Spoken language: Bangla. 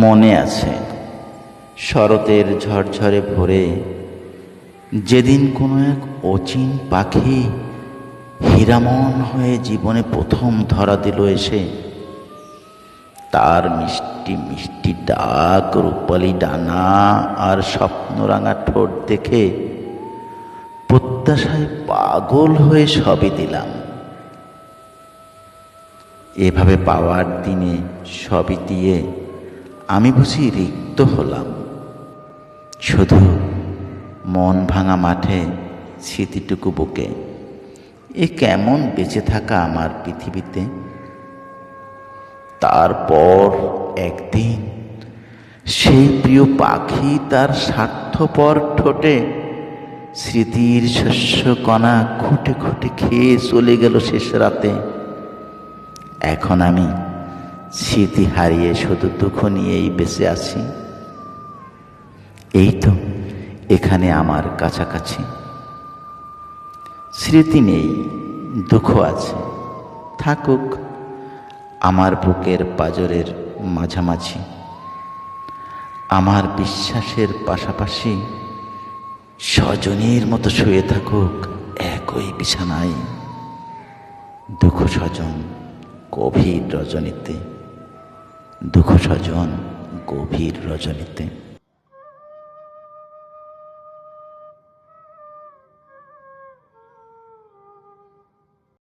মনে আছে। শরতের ঝরঝরে ভোরে যেদিন কোনো এক অচিন পাখি হীরামন হয়ে জীবনে প্রথম ধরা দিল এসে, তার মিষ্টি মিষ্টি ডাক রূপালি ডানা আর স্বপ্নরাঙা ঠোঁট দেখে প্রত্যাশায় পাগল হয়ে সবই দিলাম। এভাবে পাওয়ার দিনে সবই দিয়ে আমি বুঝি রিক্ত হলাম। শুধু মন ভাঙা মাঠে স্মৃতিটুকু বুকে। এ কেমন বেঁচে থাকা আমার পৃথিবীতে? তারপর একদিন সেই প্রিয় পাখি তার স্বার্থপর ঠোঁটে স্মৃতির শস্য কণা খুঁটে খুঁটে খেয়ে চলে গেল শেষ রাতে। এখন আমি স্মৃতি হারিয়ে শুধু দুঃখ নিয়েই বেঁচে আছি। এই তো এখানে আমার কাছাকাছি। স্মৃতি নেই, দুঃখ আছে। থাকুক আমার বুকের পাজরের মাঝামাঝি। আমার বিশ্বাসের পাশাপাশি স্বজনের মতো শুয়ে থাকুক একই বিছানায়। দুঃখ স্বজন গভীর রজনীতে। দুঃখ স্বজন গভীর রজনীতে।